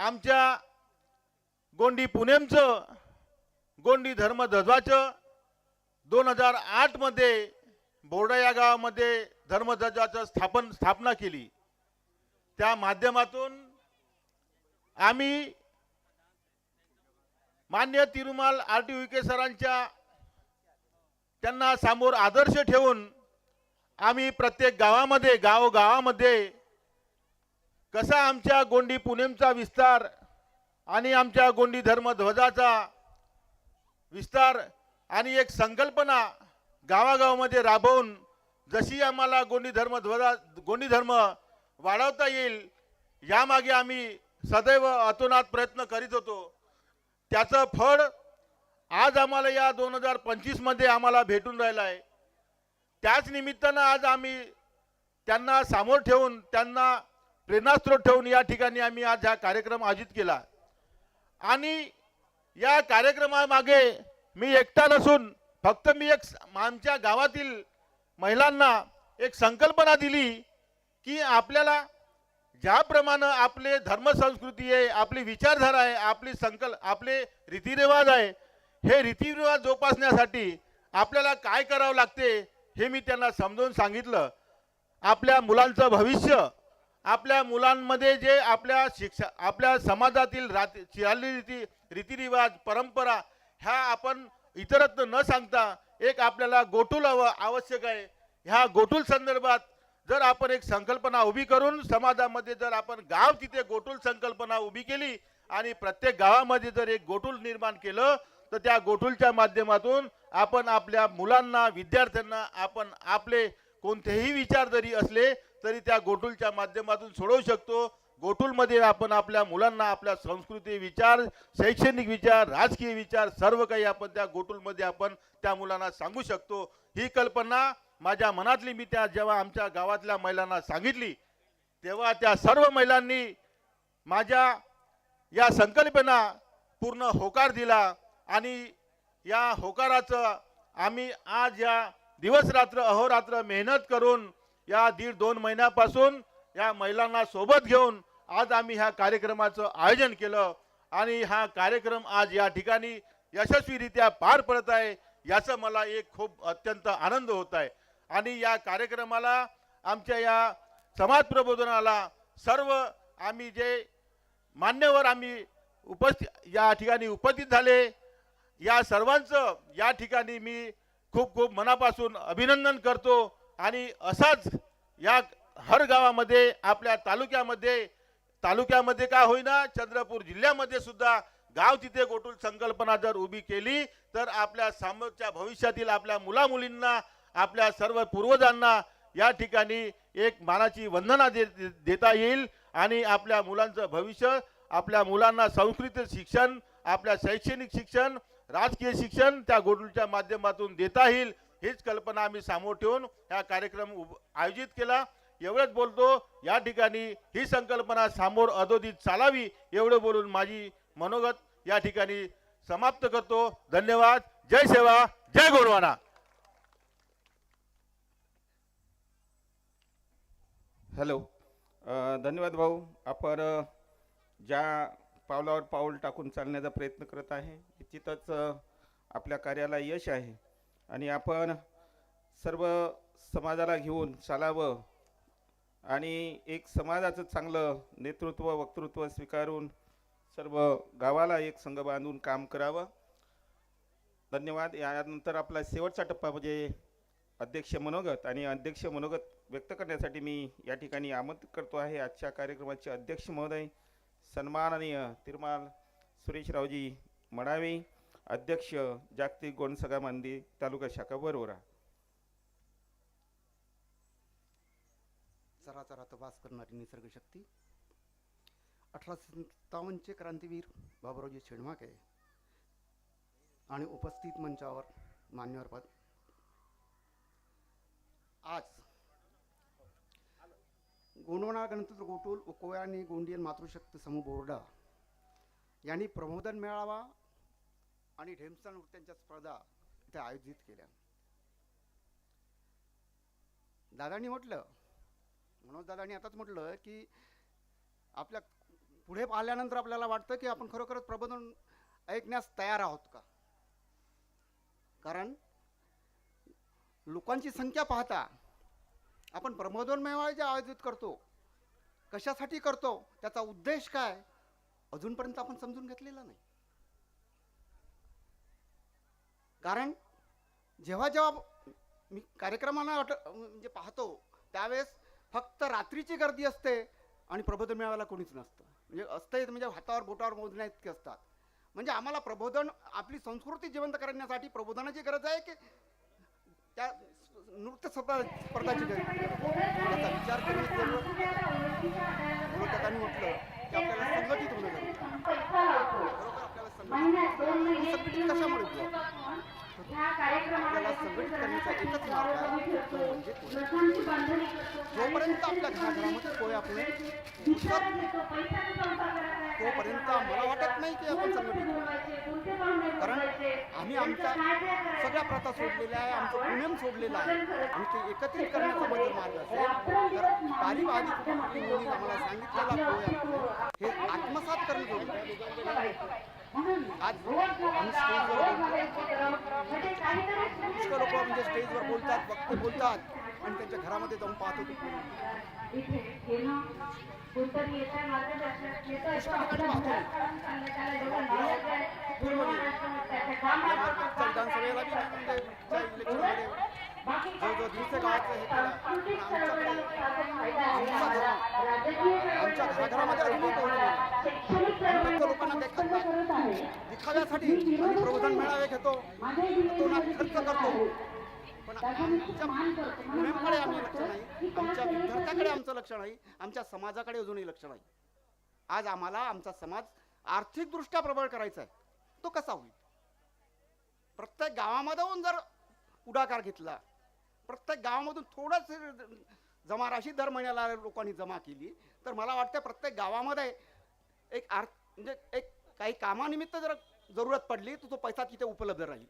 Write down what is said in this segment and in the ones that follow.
आमच्या गोंडी पुणेमचं गोंडी धर्मध्वजाचं दोन हजार आठमध्ये बोर्डा या गावामध्ये धर्मध्वजाचं स्थापन स्थापना केली. त्या माध्यमातून आम्ही मान्य तिरुमाल आर टी विके सरांच्या त्यांना समोर आदर्श ठेवून आम्ही प्रत्येक गावामध्ये गावोगावामध्ये कसा आमच्या गोंडी पुणेमचा विस्तार आणि आमच्या गोंडी धर्मध्वजाचा विस्तार आणि एक संकल्पना गावागावामध्ये राबवून जशी आम्हाला गोंडी धर्मध्वजा गोंडी धर्म वाढवता येईल यामागे आम्ही सदैव अतोनात प्रयत्न करीत होतो. त्याचं फळ आज आम्हाला या दोन हजार पंचवीसमध्ये आम्हाला भेटून राहिलं आहे. त्याच निमित्तानं आज आम्ही त्यांना सामोर ठेवून त्यांना प्रेरणास्त्रोत ठेवून या ठिकाणी आम्ही आज हा कार्यक्रम आयोजित केला. आणि या कार्यक्रमामागे मी एकटा नसून फक्त मी एक आमच्या गावातील महिलांना एक संकल्पना दिली की आपल्याला ज्याप्रमाणे आपले धर्मसंस्कृती आहे आपली विचारधारा आहे आपली संकल्प आपले रीतिरिवाज आहे हे रीतिरिवाज जोपासण्यासाठी आपल्याला काय करावं लागते हे मी त्यांना समजावून सांगितलं. आपल्या मुलांचं भविष्य आपल्या मुलांमध्ये जे आपल्या शिक्षा आपल्या समाजातील राती चालीरीती रीतिरिवाज परंपरा ह्या आपण इतरत्र न सांगता एक आपल्याला गोटूल हवं आवश्यक आहे. ह्या गोटूल संदर्भात जर आपण एक संकल्पना उभी करून समाजामध्ये जर आपण गाव तिथे गोटूल संकल्पना उभी केली आणि प्रत्येक गावामध्ये जर एक गोटूल निर्माण केलं तर त्या गोटूलच्या माध्यमातून आपण आपल्या मुलांना विद्यार्थ्यांना आपण आपले कोणतेही विचार जरी असले तरी त्या गोटूलच्या माध्यमातून सोडवू शकतो. गोटूलमध्ये आपण आपल्या मुलांना आपल्या संस्कृती विचार शैक्षणिक विचार राजकीय विचार सर्व काही आपण त्या गोटूलमध्ये आपण त्या मुलांना सांगू शकतो. ही कल्पना माझ्या मनातली मी त्या जेव्हा आमच्या गावातल्या महिलांना सांगितली तेव्हा त्या सर्व महिलांनी माझ्या या संकल्पना पूर्ण होकार दिला आणि या होकाराचं आम्ही आज या दिवस रात्र अहोरात्र मेहनत करून या दीड दोन महिन्यापासून या महिलांना सोबत घेऊन आज आम्ही ह्या कार्यक्रमाचं आयोजन केलं. आणि हा कार्यक्रम आज या ठिकाणी यशस्वीरित्या पार पडत आहे याचं मला एक खूप अत्यंत आनंद होत आहे. आणि या कार्यक्रमाला आमच्या या समाज प्रबोधनाला सर्व आम्ही जे मान्यवर आम्ही उपस्थित या ठिकाणी उपस्थित झाले. या सर्वांचं या ठिकाणी मी खूप खूप मनापासून अभिनंदन करतो. आणि असाच या हर गावामध्ये आपल्या तालुक्यामध्ये तालुक्यामध्ये का होईना चंद्रपूर जिल्ह्यामध्ये सुद्धा गाव तिथे गोटूल संकल्पना जर उभी केली तर आपल्या समोरच्या भविष्यातील आपल्या मुलामुलींना आपल्या सर्व पूर्वजांना या ठिकाणी एक मानाची वंदना दे दे- देता येईल. आणि आपल्या मुलांचं भविष्य आपल्या मुलांना संस्कृत शिक्षण आपल्या शैक्षणिक शिक्षण राजकीय शिक्षण त्या गोटूलच्या माध्यमातून देता येईल. हीच कल्पना आम्ही समोर ठेवून हा कार्यक्रम आयोजित केला. एवढंच बोलतो या ठिकाणी ही संकल्पना समोर अधोदित चालावी एवढं बोलून माझी मनोगत या ठिकाणी समाप्त करतो. धन्यवाद. जय सेवा. जय गोरवाना हॅलो. धन्यवाद भाऊ. आपण ज्या पावलावर पाऊल टाकून चालण्याचा प्रयत्न करत आहे निश्चितच आपल्या कार्याला यश आहे. आणि आपण सर्व समाजाला घेऊन चालावं आणि एक समाजाचं चांगलं नेतृत्व वक्तृत्व स्वीकारून सर्व गावाला एक संघ बांधून काम करावं. धन्यवाद. यानंतर आपला शेवटचा टप्पा म्हणजे अध्यक्ष मनोगत आणि अध्यक्ष मनोगत व्यक्त करण्यासाठी मी या ठिकाणी आमंत्रित करतो आहे. आजच्या कार्यक्रमाचे अध्यक्ष महोदय सन्माननीय तिरमाल सुरेशरावजी मडावे. अध्यक्ष जागतिक गोंडसगा मंदिर तालुका शाखा वरोरा चराचरात वास करणारी निसर्ग शक्ती. अठराशे सत्तावन्नचे क्रांतीवीर बाबुरावजी शेणमाके आणि उपस्थित मंचावर मान्यवर पद. आज गोंडवणा गणतंत्र गोटूल उकोया आणि गोंडियन मातृशक्ती समूह बोर्डा यांनी प्रबोधन मेळावा आणि ढेमसा नृत्यांच्या स्पर्धा इथे आयोजित केल्या. दादांनी म्हटलं म्हणून दादांनी आताच म्हटलं की आपल्या पुढे पाहिल्यानंतर आपल्याला वाटतं की आपण खरोखरच प्रबोधन ऐकण्यास तयार आहोत का? कारण लोकांची संख्या पाहता आपण प्रबोधन मेळावे जे आयोजित करतो कशासाठी करतो त्याचा उद्देश काय अजूनपर्यंत आपण समजून घेतलेला नाही. कारण जेव्हा जेव्हा मी कार्यक्रमांना अट- म्हणजे पाहतो त्यावेळेस फक्त रात्रीची गर्दी असते आणि प्रबोधन मेळाव्याला कोणीच नसतं. म्हणजे असतंय म्हणजे हातावर बोटावर मोजण्या इतके असतात. म्हणजे आम्हाला प्रबोधन आपली संस्कृती जिवंत करण्यासाठी प्रबोधनाची गरज आहे की त्या नृत्य स्पर्धा स्पर्धाची गरज आहे? विचार करण्याची विरोधकांनी म्हटलं की आपल्याला संघटित होणं गरजेचं संघटित कशामुळे? आपल्याला संघटित करण्याचा एकच मार्ग तो म्हणजे. जोपर्यंत आपल्या घराघरामध्ये पोहे आपण नाही, तोपर्यंत मला वाटत नाही की आपण संघटित. कारण आम्ही आमच्या सगळ्या प्रथा सोडलेल्या आहे आमचं पुण्यम सोडलेलं आहे आणि ते एकत्रित करण्याचा जर मार्ग असेल तर तारीफ आधी कुठे आम्हाला सांगितलेला आपले हे आत्मसात करणं आहे. आज आम्ही स्टेजवर बोलतो. पुष्कळ लोक म्हणजे स्टेजवर बोलतात वक्ते बोलतात आणि त्यांच्या घरामध्ये जाऊन पाहत विधानसभेला बी म्हणजे त्या इलेक्शनमध्ये जो जो गावाचं हे केलं आमच्या घराघरामध्ये अजूनही लोकांना दिखाव्यासाठी आम्ही प्रबोधन मेळावे घेतो. तो ना खर्च करतो. पण आमच्या आम्ही लक्ष नाही. आमच्या विद्यार्थ्याकडे आमचं लक्ष नाही. आमच्या समाजाकडे अजूनही लक्ष नाही. आज आम्हाला आमचा समाज आर्थिकदृष्ट्या प्रबळ करायचा आहे. तो कसा होईल? प्रत्येक गावामधून जर पुढाकार घेतला प्रत्येक गावामधून थोडंच जमा राशी दर महिन्याला लोकांनी जमा केली. तर मला वाटतं प्रत्येक गावामध्ये एक आर्थ म्हणजे एक काही कामानिमित्त जर जरूरत पडली तर तो पैसा तिथे उपलब्ध राहील.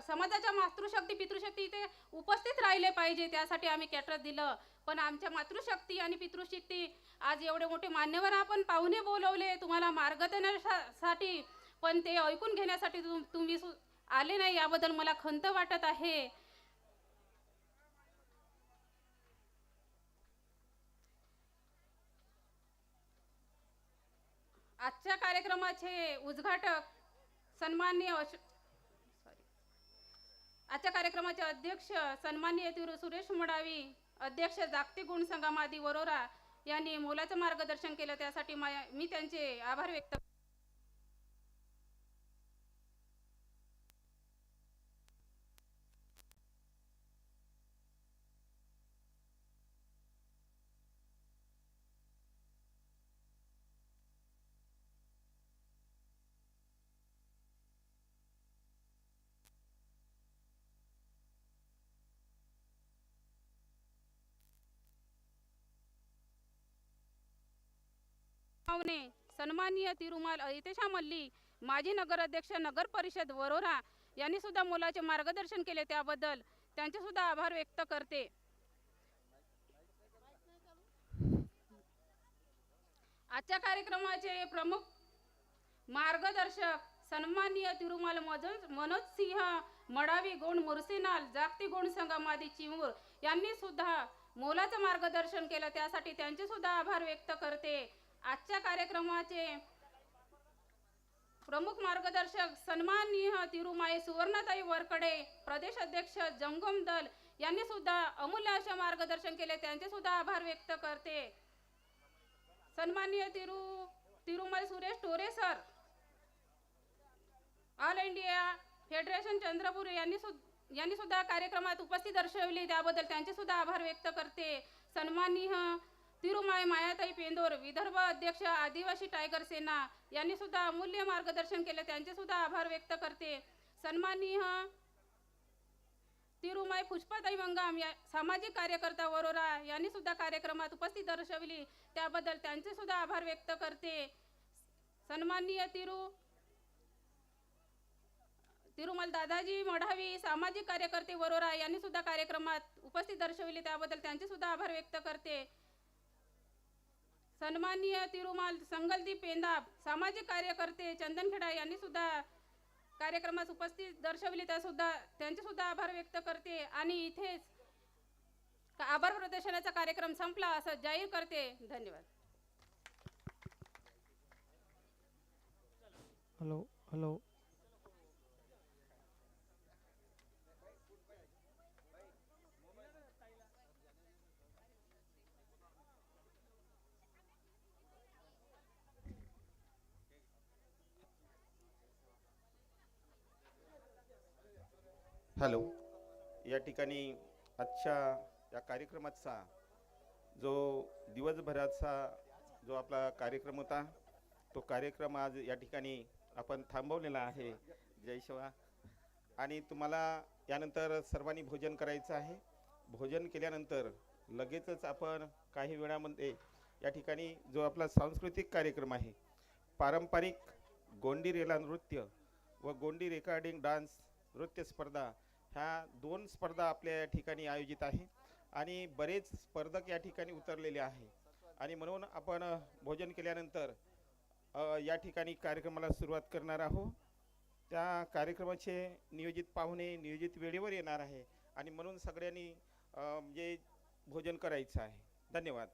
समाजाच्या मातृशक्ती पितृशक्ती इथे उपस्थित राहिले पाहिजे. त्यासाठी आम्ही कॅटर दिलं. पण आमच्या मातृशक्ती आणि पितृशक्ती आज एवढे मोठे मान्यवर आपण पाहुणे बोलवले. तुम्हाला मार्गदर्शनासाठी पण ते ऐकून घेण्यासाठी तुम- तुम्ही सु- आले नाही. याबद्दल मला खंत वाटत आहे. आजच्या कार्यक्रमाचे उद्घाटक सन्माननीय अश- आजच्या कार्यक्रमाचे अध्यक्ष सन्माननीय सुरेश मुडावी अध्यक्ष जागतिक गुण संगमादी वरोरा यांनी मोलाचं मार्गदर्शन केलं त्यासाठी मी त्यांचे आभार व्यक्त पाहुणे सन्माननीय तिरुमाल अहितेशा मल्ली माजी नगराध्यक्ष नगर परिषद वरोरा यांनी सुद्धा मुलाचे मार्गदर्शन केले त्याबद्दल त्यांचे सुद्धा आभार व्यक्त करते. आजच्या कार्यक्रमाचे प्रमुख मार्गदर्शक सन्माननीय तिरुमाल मजन मनोज सिंह मडावी गोंड मुरसिनाल जागतिक गोंड संगमादी चिमूर यांनी सुद्धा मोलाचं मार्गदर्शन केलं त्यासाठी त्यांचे सुद्धा आभार व्यक्त करते. आजच्या कार्यक्रमाचे प्रमुख मार्गदर्शक सन्माननीय तिरुमाई सुवर्णाताई वरकडे प्रदेश अध्यक्ष जंगम दल यांनी सुद्धा अमूल्य असे मार्गदर्शन केले. त्यांचे सुद्धा आभार व्यक्त करते. सन्माननीय तिरु Tirumal Suresh Tore sir all India federation Chandrapur यांनी सुद्धा यांनी सुद्धा कार्यक्रमात उपस्थित दर्शवली. त्याबद्दल त्यांचे सुद्धा आभार व्यक्त करते. सन्माननीय तिरुमाई मायाताई पेंदोर विदर्भ अध्यक्ष आदिवासी टायगर सेना यांनी सुद्धा अमूल्य मार्गदर्शन केले. त्यांचे सुद्धा आभार व्यक्त करते. सन्माननीय तिरुमाई पुष्पाताई मंगाम या सामाजिक कार्यकर्ता वरोरा यांनी सुद्धा कार्यक्रमात उपस्थित दर्शवली. त्याबद्दल त्यांचे सुद्धा आभार व्यक्त करते. सन्माननीय तिरु तिरुमल दादाजी मढावी सामाजिक कार्यकर्ते वरोरा यांनी सुद्धा कार्यक्रमात उपस्थित दर्शविले. त्याबद्दल त्यांचे सुद्धा आभार व्यक्त करते. सन्माननीय तिरुमाल संगलदीप पेंदाब सामाजिक कार्यकर्ते चंदनखेडा यांनी सुद्धा कार्यक्रमात उपस्थित दर्शविले. त्यासुद्धा त्यांचे सुद्धा आभार व्यक्त करते. आणि इथेच का- आभार प्रदर्शनाचा कार्यक्रम संपला असं जाहीर करते. धन्यवाद. Hello hello. हॅलो. या ठिकाणी आजच्या या कार्यक्रमाचा जो दिवसभराचा जो आपला कार्यक्रम होता तो कार्यक्रम आज या ठिकाणी आपण थांबवलेला आहे. जय शिवा. आणि तुम्हाला यानंतर सर्वांनी भोजन करायचं आहे. भोजन केल्यानंतर लगेचच आपण काही वेळामध्ये या ठिकाणी जो आपला सांस्कृतिक कार्यक्रम आहे पारंपरिक गोंडी रेला नृत्य व गोंडी रेकॉर्डिंग डान्स नृत्य स्पर्धा ह्या दोन स्पर्धा आपल्या या ठिकाणी आयोजित आहे आणि बरेच स्पर्धक या ठिकाणी उतरलेले आहे. आणि म्हणून आपण भोजन केल्यानंतर या ठिकाणी कार्यक्रमाला सुरुवात करणार आहोत. त्या कार्यक्रमाचे नियोजित पाहुणे नियोजित वेळेवर येणार आहे आणि म्हणून सगळ्यांनी म्हणजे भोजन करायचं आहे. धन्यवाद.